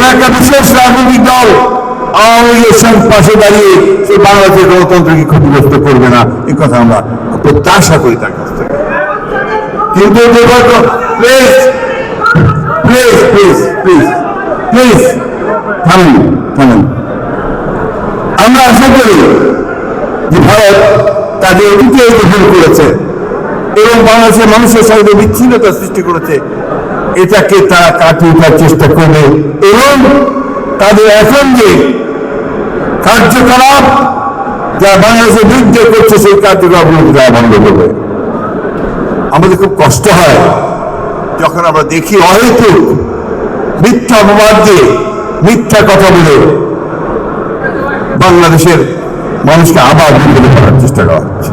কোন একটা বিশেষ পাশে দাঁড়িয়ে সে বাংলাদেশের গণতন্ত্রকে ক্ষতিগ্রস্ত করবে না, এই কথা আমরা প্রত্যাশা করি তার কাছ থেকে। কিন্তু আমরা আশা করি যে ভারত তাদের অতীতে গ্রহণ করেছে এবং বাংলাদেশের মানুষের সঙ্গে বিচ্ছিন্নতা সৃষ্টি করেছে। এটাকে তারা কাটিয়ে উঠার চেষ্টা করবে এবং তাদের এখন যে কার্যকলাপ যা বাংলাদেশের বিরুদ্ধে করছে, সেই কার্যকলাপগুলোকে তারা বন্ধ করবে। আমাদের খুব কষ্ট হয় যখন আমরা দেখি অহেতুক মিথ্যা অপবাদ দিয়ে মিথ্যা কথা বলে বাংলাদেশের মানুষকে আবার বিপদে করার চেষ্টা করা হচ্ছে।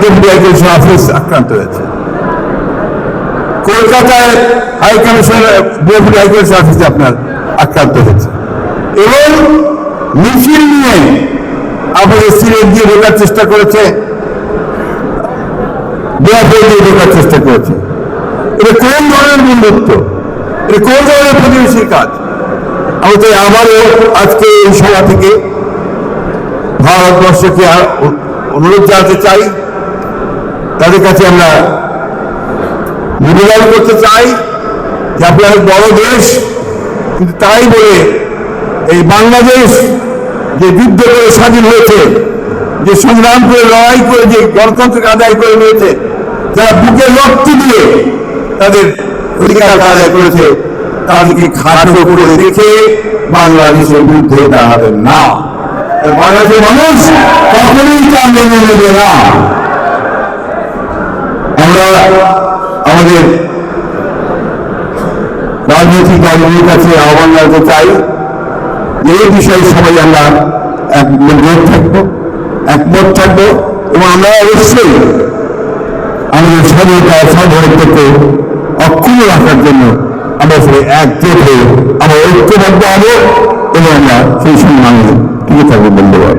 ডেপুটি হাইকমিশন অফিস আক্রান্ত হয়েছে। কলকাতায় হাই কমিশনার ডেপুটি হাইকমিশন অফিসে আপনার আক্রান্ত হয়েছে। এবং মিছিল নিয়ে আমাদের সিলেট দিয়ে ঢোকার চেষ্টা করেছে বিয়াপুর দিয়ে ঢোকার চেষ্টা করেছে। এটা কোন ধরনের বন্ধুত্ব? এটা কোন ধরনের প্রতিবেশীর কাজ? আমি তাই আবারও আজকে এই সভা থেকে ভারতবর্ষকে অনুরোধ জানাতে চাই। তাদের কাছে আমরা নিবেদন করতে চাই যে আপনার বড় দেশ, কিন্তু তাই বলে এই বাংলাদেশ যে যুদ্ধ করে স্বাধীন হয়েছে, যে সংগ্রাম করে, লড়াই করে, যে গণতন্ত্রকে আদায় করে নিয়েছে, যারা বুকে রক্ত দিয়ে তাদের অধিকার আদায় করেছে, তাদেরকে খাটো করে রেখে বাংলাদেশের বিরুদ্ধে দাঁড়াবেন না। বাংলাদেশের মানুষ কখনোই তা মেনে নেবে না আমরা আমাদের রাজনৈতিক দলগুলির কাছে আহ্বান জানাতে চাই। যে এই বিষয়ে সবাই আমরা একমত থাকব একমত থাকব এবং আমরা অবশ্যই আমাদের স্বাধীনতা সার্বভৌমত্বকে অক্ষুণ্ণ রাখার জন্য আমরা সবাই একজোট হয়ে আমরা ঐক্যবদ্ধ হব এবং আমরা সেই সম্মানে টিকে থাকব ধন্যবাদ